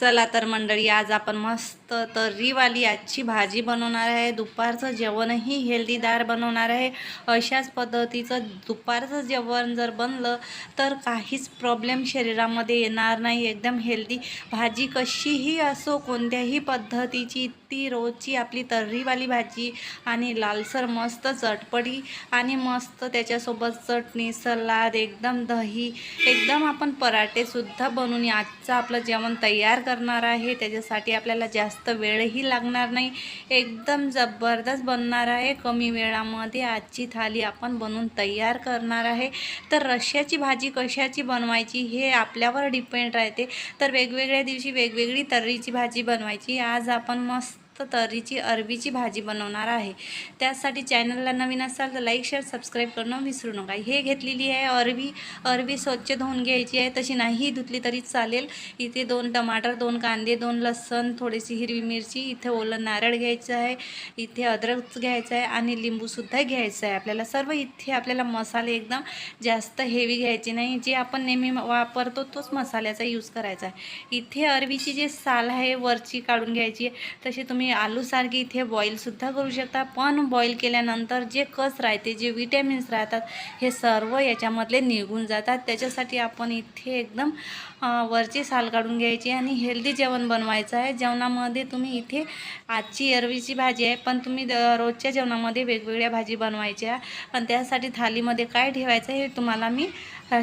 चला तर मंडळी आज आपण मस्त तर्रीवाली आजची भाजी बनवणार आहे. दुपारचं जेवणही हेल्दीदार बनवणार आहे. अशाच पद्धतीचं दुपारचं जेवण जर बनलं तर काहीच प्रॉब्लेम शरीरामध्ये येणार नाही. एकदम हेल्दी भाजी कशीही असो कोणत्याही पद्धतीची ती रोजची आपली तर्रीवाली भाजी आणि लालसर मस्त चटपटी आणि मस्त त्याच्यासोबत चटणी सलाद एकदम दही एकदम आपण पराठेसुद्धा बनवून आजचं आपलं जेवण तयार करणार आहे. त्याच्यासाठी आपल्याला जास्त वेळही लागणार नाही. एकदम जबरदस्त बनणार आहे. कमी वेळामध्ये आजची थाली आपण बनवून तयार करणार आहे. तर रश्याची भाजी कशाची बनवायची हे आपल्यावर डिपेंड राहते. तर वेगवेगळ्या दिवशी वेगवेगळी तर्रीची भाजी बनवायची. आज आपण मस्त तरीची अरबीची भाजी बनवणार आहे. त्यासाठी चॅनलला नवीन असाल तर लाईक शेअर सबस्क्राईब करणं विसरू नका. हे घेतलेली आहे अरबी अरबी स्वच्छ धुवून घ्यायची आहे. तशी नाही धुतली तरी चालेल. इथे दोन टमाटर दोन कांदे दोन लसण थोडीशी हिरवी मिरची इथे ओलं नारळ घ्यायचं आहे इथे अद्रक घ्यायचं आहे आणि लिंबूसुद्धा घ्यायचं आहे. आपल्याला सर्व इथे आपल्याला मसाले एकदम जास्त हेवी घ्यायचे नाही. जे आपण नेहमी वापरतो तोच मसाल्याचा यूज करायचा आहे. इथे अरबीची जे साल आहे वरची काढून घ्यायची आहे. तशी तुम्ही आलूसारखी इथे बॉईलसुद्धा करू शकता. पण बॉईल केल्यानंतर जे कस राहते जे विटॅमिन्स राहतात हे सर्व याच्यामधले निघून जातात. त्याच्यासाठी आपण इथे एकदम वरची साल काढून घ्यायची आणि हेल्दी जेवण बनवायचं आहे. जेवणामध्ये तुम्ही इथे आजची अरवीची भाजी आहे पण तुम्ही रोजच्या जेवणामध्ये वेगवेगळ्या भाजी बनवायच्या. पण त्यासाठी थालीमध्ये काय ठेवायचं हे तुम्हाला मी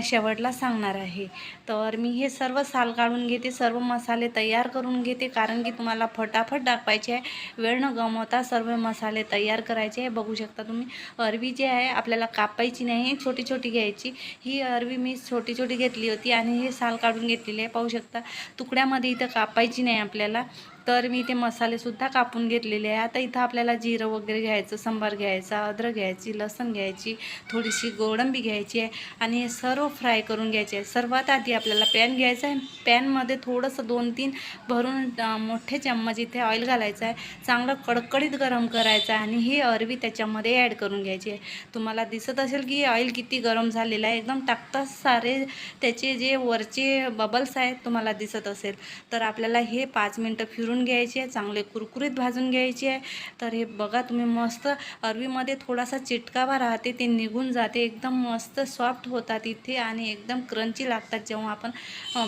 शेवटला सांगणार आहे. तर मी हे सर्व साल काढून घेते सर्व मसाले तयार करून घेते कारण की तुम्हाला फटाफट दाखवायचे आहे. वेळ न गमवता सर्व मसाले तयार करायचे आहे. बघू शकता तुम्ही अरवी जी आहे आपल्याला कापायची नाही छोटी छोटी घ्यायची. ही अरवी मी छोटी छोटी घेतली होती आणि हे साल काढून घेतलेली आहे. पाहू शकता तुकड्यामध्ये इथं कापायची नाही आपल्याला. तर मी ते मसालेसुद्धा कापून घेतलेले आहे. आता इथं आपल्याला जिरं वगैरे घ्यायचं संबार घ्यायचा अद्रक घ्यायची लसण घ्यायची थोडीशी गोडंबी घ्यायची आहे आणि हे सर्व फ्राय करून घ्यायचे आहे. सर्वात आधी आपल्याला पॅन घ्यायचा आहे. पॅनमध्ये थोडंसं दोन तीन भरून मोठे चम्मच इथे ऑइल घालायचं आहे. चांगलं कडकडीत गरम करायचं आहे आणि ही अरवी त्याच्यामध्ये ॲड करून घ्यायची आहे. तुम्हाला दिसत असेल की ऑइल किती गरम झालेलं आहे. एकदम टाकताच सारे त्याचे जे वरचे बबल्स आहेत तुम्हाला दिसत असेल. तर आपल्याला हे पाच मिनटं फिरून घ्यायचे आहे चांगले कुरकुरीत भाजून घ्यायचे आहे. तर हे बघा तुम्ही मस्त अरवीमध्ये थोडासा चिटकावा राहते ते निघून जाते. एकदम मस्त सॉफ्ट होतात इथे आणि एकदम क्रंची लागतात जेव्हा आपण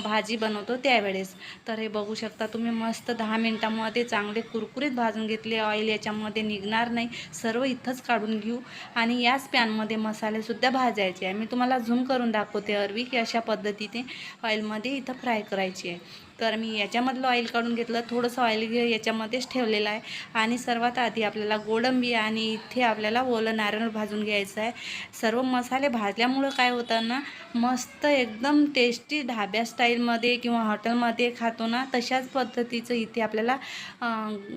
भाजी बनवतो त्यावेळेस. तर हे बघू शकता तुम्ही मस्त दहा मिनटामध्ये चांगले कुरकुरीत भाजून घेतले. ऑइल याच्यामध्ये निघणार नाही. सर्व इथंच काढून घेऊ. आणि याच पॅनमध्ये मसालेसुद्धा भाजायचे आहे. मी तुम्हाला झूम करून दाखवते अरवी की अशा पद्धतीने ऑइलमध्ये इथं फ्राय करायची आहे. तर मी याच्यामधलं ऑइल काढून घेतलं. थोडंसं ऑइल घे याच्यामध्येच ठेवलेलं आहे. आणि सर्वात आधी आपल्याला गोडंबी आणि इथे आपल्याला ओलं नारळ भाजून घ्यायचं आहे. सर्व मसाले भाजल्यामुळं काय होतं ना मस्त एकदम टेस्टी ढाब्या स्टाईलमध्ये किंवा हॉटेलमध्ये खातो ना तशाच पद्धतीचं इथे आपल्याला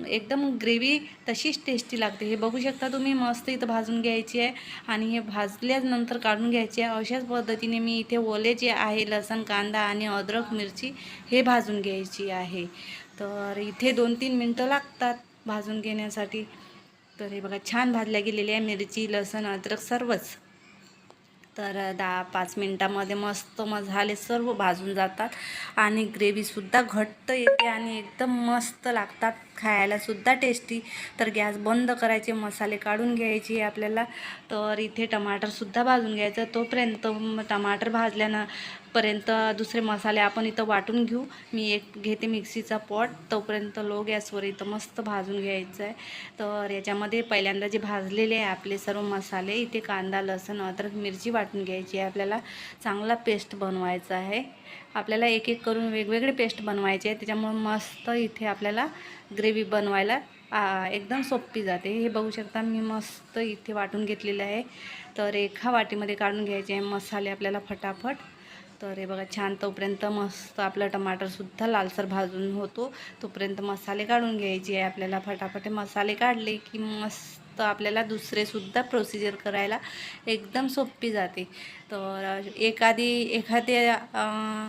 एकदम ग्रेव्ही तशीच टेस्टी लागते. हे बघू शकता तुम्ही मस्त इथं भाजून घ्यायची आहे. आणि हे भाजल्यानंतर काढून घ्यायचे आहे. अशाच पद्धतीने मी इथे ओले जे आहे लसण कांदा आणि अद्रक मिरची हे भाजून घ्यायची आहे. तर इथे दोन तीन मिनटं लागतात भाजून घेण्यासाठी. तर हे बघा छान भाजल्या गेलेली आहे मिरची लसण अद्रक सर्वच. तर दहा पाच मिनटामध्ये मस्त मग सर्व भाजून जातात आणि ग्रेव्हीसुद्धा घट्ट येते आणि एकदम मस्त लागतात. खायलासुद्धा टेस्टी तर गॅस बंद करायचे मसाले काढून घ्यायचे आपल्याला. तर इथे टमाटरसुद्धा भाजून घ्यायचं. तोपर्यंत टमाटर भाजल्यानं पर्यंत दुसरे मसाले आपण इथं वाटून घेऊ. मी एक घेते मिक्सीचा पॉट. तोपर्यंत लो गॅसवर इथं मस्त भाजून घ्यायचं आहे तर याच्यामध्ये पहिल्यांदा जे भाजलेले आहे आपले सर्व मसाले इथे कांदा लसण अद्रक मिरची वाटून घ्यायची आहे. आपल्याला चांगला पेस्ट बनवायचा आहे. आपल्याला एक एक करून वेगवेगळे पेस्ट बनवायचे आहे. त्याच्यामुळे मस्त इथे आपल्याला ग्रेव्ही बनवायला एकदम सोपी जाते. हे बघू शकता मी मस्त इथे वाटून घेतलेलं आहे. तर एका वाटीमध्ये काढून घ्यायचे आहे मसाले आपल्याला फटाफट. तर हे बघा छान तोपर्यंत मस्त आपलं टमाटरसुद्धा लालसर भाजून होतो. तोपर्यंत मसाले काढून घ्यायचे आहे आपल्याला फटाफट. हे मसाले काढले की मस्त आपल्याला दुसरेसुद्धा प्रोसिजर करायला एकदम सोपी जाते. तर एखादी एखाद्या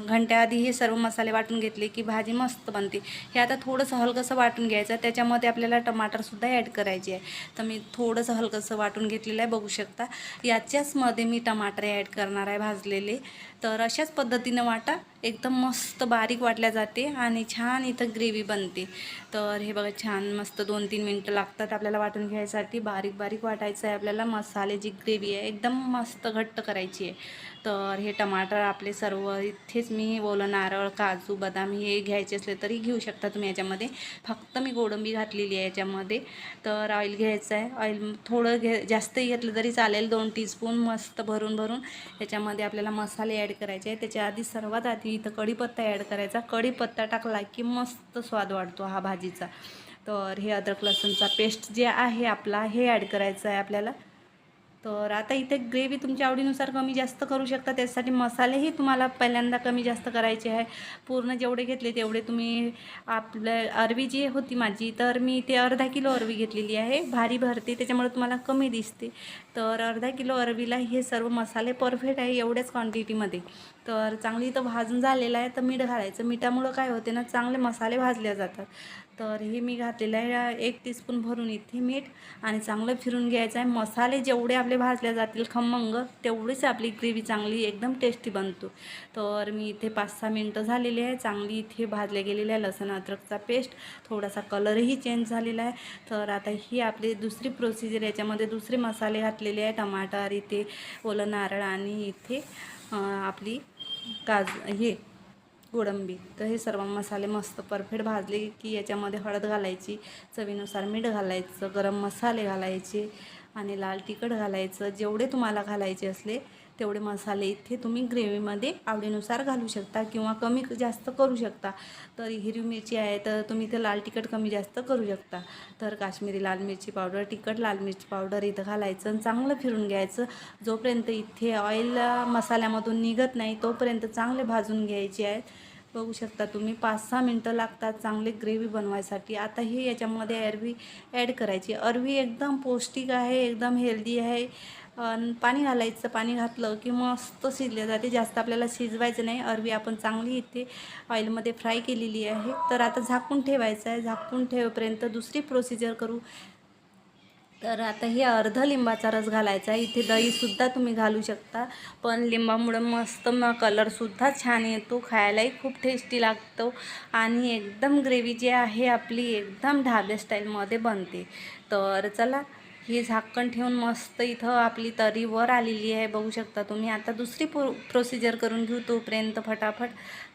घंट्याआधी हे सर्व मसाले वाटून घेतले की भाजी मस्त बनते. हे आता थोडंसं हलकंसं वाटून घ्यायचं. त्याच्यामध्ये आपल्याला टमाटरसुद्धा ॲड करायचे आहे. तर मी थोडंसं हलकंसं वाटून घेतलेलं आहे बघू शकता. याच्याचमध्ये मी टमाटर ॲड करणार आहे भाजलेले. तर अशाच पद्धतीनं वाटा. एकदम मस्त बारीक वाटल्या जाते आणि छान इथं ग्रेव्ही बनते. तर हे बघा छान मस्त दोन तीन मिनटं लागतात आपल्याला वाटून घ्यायसाठी. बारीक बारीक वाटायचं आहे आपल्याला. मसाले जी ग्रेव्ही आहे. एकदम मस्त घट्ट करायची आहे. तर हे टमाटर आपले सर्व इथेच मी ओलं नारळ काजू बदाम हे घ्यायचे असले तरी घेऊ शकता तुम्ही याच्यामध्ये. फक्त मी गोडंबी घातलेली आहे याच्यामध्ये. तर ऑइल घ्यायचं आहे. ऑइल थोडं घे जास्तही घेतलं तरी चालेल. दोन टीस्पून मस्त भरून भरून याच्यामध्ये आपल्याला मसाले ॲड करायचे आहे त्याच्या आधी सर्वात आधी इथं कढीपत्ता ॲड करायचा. कढीपत्ता टाकला की मस्त स्वाद वाढतो हा भाजीचा. तर हे अद्रक लसूणचा पेस्ट जे आहे आपला हे ॲड करायचं आहे आपल्याला. तर आता इथे ग्रेव्ही तुमच्या आवडीनुसार कमी जास्त करू शकता. त्यासाठी मसालेही तुम्हाला पहिल्यांदा कमी जास्त करायचे आहे. पूर्ण जेवढे घेतले तेवढे तुम्ही आपलं अरवी जी होती माझी तर मी ते अर्धा किलो अरवी घेतलेली आहे. भारी भरते त्याच्यामुळे तुम्हाला कमी दिसते. तर अर्धा किलो अरवीला हे सर्व मसाले परफेक्ट आहे एवढ्याच क्वांटिटीमध्ये तर चांगली इथं भाजून झालेलं आहे तर मीठ घालायचं. मिठामुळं काय होते ना चांगले मसाले भाजले जातात. तर हे मी घातलेलं आहे एक टीस्पून भरून इथे मीठ आणि चांगलं फिरून घ्यायचं आहे. मसाले जेवढे आपले भाजले जातील खमंग तेवढीच आपली ग्रेव्ही चांगली एकदम टेस्टी बनतो. तर मी इथे पाच सहा मिनटं झालेली आहे. चांगली इथे भाजले गेलेले आहे लसण अद्रकचा पेस्ट थोडासा कलरही चेंज झालेला आहे. तर आता ही आपली दुसरी प्रोसिजर याच्यामध्ये दुसरे मसाले घातलेले आहे टमाटर इथे ओलं नारळ आणि इथे आपली काज हे गोडंबी. तर हे सर्व मसाले मस्त परफेक्ट भाजले की याच्यामध्ये हळद घालायची चवीनुसार मीठ घालायचं गरम मसाले घालायचे आणि लाल तिखट घालायचं जेवढे तुम्हाला घालायचे असले तेवढे मसाले इथे तुम्ही ग्रेव्हीमध्ये आवडीनुसार घालू शकता किंवा कमी जास्त करू शकता. तर हिरवी मिरची आहे तर तुम्ही ते लाल तिखट कमी जास्त करू शकता. तर काश्मीरी लाल मिरची पावडर तिखट लाल मिरची पावडर इथं घालायचं आणि चांगलं फिरून घ्यायचं. जोपर्यंत इथे ऑइल मसाल्यामधून निघत नाही तोपर्यंत चांगले भाजून घ्यायचे आहेत. बघू शकता तुम्ही पाच सहा मिनटं लागतात चांगले ग्रेव्ही बनवायसाठी. आता हे याच्यामध्ये अरवी ॲड करायची. अरवी एकदम पौष्टिक आहे एकदम हेल्दी आहे. पाणी घालायचं पाणी घातलं की मस्त शिजले जाते. जास्त आपल्याला शिजवायचं नाही. अरवी आपण चांगली इथे ऑइलमध्ये फ्राय केलेली आहे. तर आता झाकून ठेवायचं आहे. झाकून ठेवेपर्यंत दुसरी प्रोसिजर करू. तर आता हे अर्ध लिंबाचा रस घालायचा आहे. इथे दहीसुद्धा तुम्ही घालू शकता. पण लिंबामुळं मस्त मग कलरसुद्धा छान येतो. खायलाही खूप टेस्टी लागतो. आणि एकदम ग्रेव्ही जी आहे आपली एकदम ढाबे स्टाईलमध्ये बनते. तर चला ही झाकण ठेवून मस्त इथं आपली तरी वर आलेली आहे बघू शकता तुम्ही. आता दुसरी प्रो प्रोसिजर करून घेऊ तोपर्यंत फटाफट.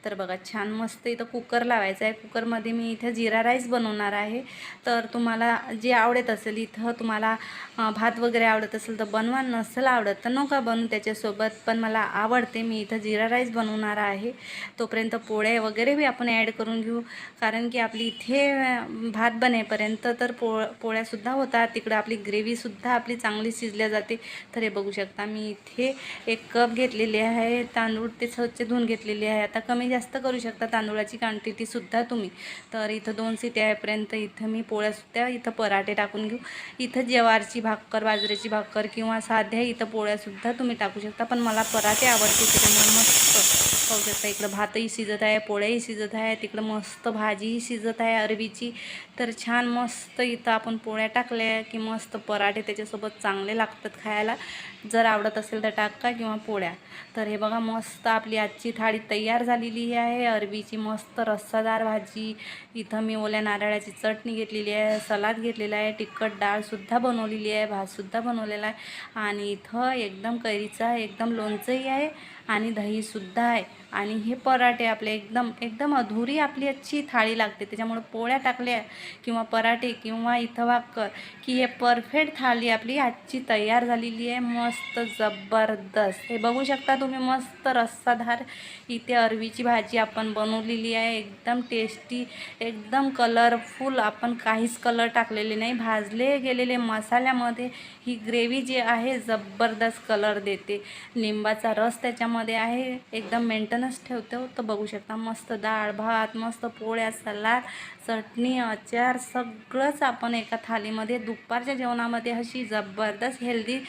तर बघा छान मस्त इथं कुकर लावायचं आहे. कुकरमध्ये मी इथं जिरा राईस बनवणार आहे. तर तुम्हाला जे आवडत असेल इथं तुम्हाला भात वगैरे आवडत असेल तर बनवा नसेल आवडत तर नका बनवू त्याच्यासोबत. पण मला आवडते मी इथं जिरा राईस बनवणार आहे. तोपर्यंत पोळ्या वगैरे बी आपण ॲड करून घेऊ. कारण की आपली इथे भात बनेपर्यंत तर पो पोळ्यासुद्धा होतात. तिकडं आपली ग्रेव्हीसुद्धा आपली चांगली शिजल्या जाते. तर हे बघू शकता मी इथे एक कप घेतलेले आहे तांदूळ ते स्वच्छ धुवून घेतलेले आहे. आता कमी जास्त करू शकता तांदूळाची क्वांटिटीसुद्धा तुम्ही. तर इथं दोन सिट्या आहेपर्यंत इथं मी पोळ्यासुद्धा इथं पराठे टाकून घेऊ. इथं ज्वारची भाकर बाजरीची भाकर किंवा साध्या इथं पोळ्यासुद्धा तुम्ही टाकू शकता. पण मला पराठे आवडते त्याच्यामुळे मस्त. पाहू शकता इकडं भातही शिजत आहे पोळ्याही शिजत आहे तिकडं मस्त भाजीही शिजत आहे अरबीची तर छान मस्त इथं आपण पोळ्या टाकल्या की मस्त पराठे त्याच्यासोबत चांगले लागतात खायला. जर आवडत असेल तर टाका किंवा पोळ्या. तर हे बघा मस्त आपली आजची थाळी तयार झालेली आहे. अरबीची मस्त रस्सादार भाजी. इथं मी ओल्या नारळाची चटणी घेतलेली आहे सलाद घेतलेला आहे तिखट डाळसुद्धा बनवलेली आहे भातसुद्धा बनवलेला आहे. आणि इथं एकदम कैरीचा एकदम लोणचंही आहे आणि दहीसुद्धा आहे. आणि हे पराठे आपले एकदम एकदम अधुरी आपली अच्छी थाळी लागते. त्याच्यामुळे पोळ्या टाकल्या किंवा पराठे किंवा इथं भाकर की हे परफेक्ट थाळी आपली आजची तयार झालेली आहे. मस्त जबरदस्त. हे बघू शकता तुम्ही मस्त रस्साधार इथे अरवीची भाजी आपण बनवलेली आहे. एकदम टेस्टी एकदम कलरफुल आपण काहीच कलर टाकलेले नाही. भाजले गेलेले मसाल्यामध्ये ही ग्रेव्ही जी आहे जबरदस्त कलर देते. लिंबाचा रस त्याच्यामध्ये आहे. एकदम मेंटेन वरणच ठेवतो हो. तर बघू शकता मस्त डाळ भात मस्त पोळ्या सलाद चटणी अचार सगळंच आपण एका थालीमध्ये दुपारच्या जेवणामध्ये अशी जबरदस्त हेल्दी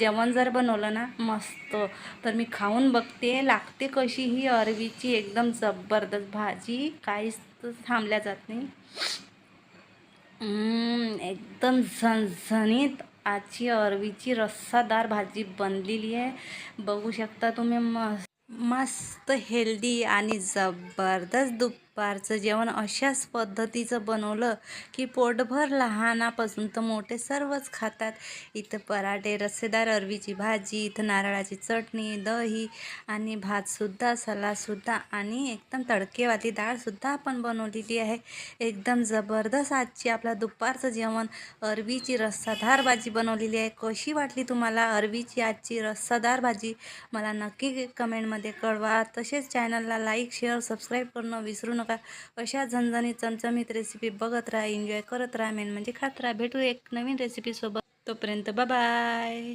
जेवण जर बनवलं ना मस्त. तर मी खाऊन बघते लागते कशी ही अरवीची एकदम जबरदस्त भाजी. काहीच थांबल्या जात नाही. एकदम झणझणीत आजची अरवीची रस्सादार भाजी बनलेली आहे. बघू शकता तुम्ही मस्त. मस्त हेल्दी आणि जबरदस्त दुप दुपारचं जेवण अशाच पद्धतीचं बनवलं की पोटभर लहानापासून तर मोठे सर्वच खातात. इथं पराठे रस्सेदार अरवीची भाजी इथं नारळाची चटणी दही आणि भातसुद्धा सलादसुद्धा आणि एकदम तडकेवाली डाळसुद्धा आपण बनवलेली आहे. एकदम जबरदस्त आजची आपला दुपारचं जेवण अरवीची रस्सादार भाजी बनवलेली आहे. कशी वाटली तुम्हाला अरवीची आजची रस्सादार भाजी? मला नक्की कमेंटमध्ये कळवा. तसेच चॅनलला लाईक शेअर सबस्क्राईब करणं विसरू नका अशा झणझणीत चमचमीत रेसिपी बघत राहा एन्जॉय करत राहा मेन म्हणजे खात राहा. भेटू एक नवीन रेसिपीसोबत तोपर्यंत बाय